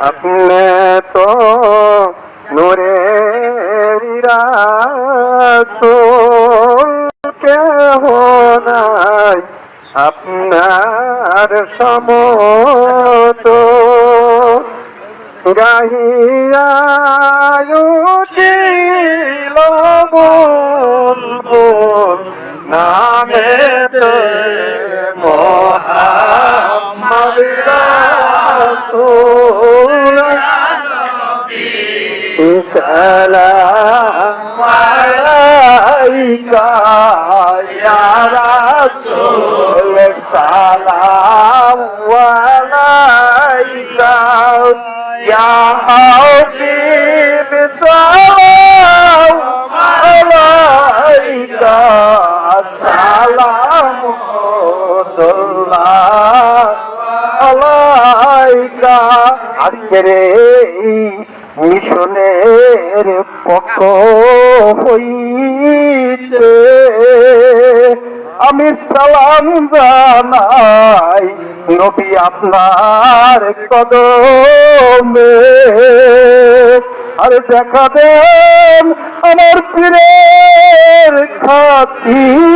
আপনি তো নূরে কে নাই আপনার সমত গাহিয়ায়ুছিল বুলবুল নামেতে মোহাম্মদ রাসূল। সালাম আলাইকা ইয়া রাসূল সালাম আলাইকা ইয়া হাবিব। আজকের এই মিশনের পক্ষ হইতে আমি সালাম জানাই নবী আপনার কদমে। আর দেখা দেন আমার পীরের খাতিরে।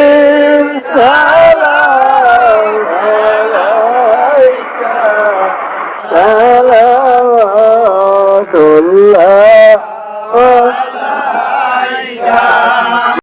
الله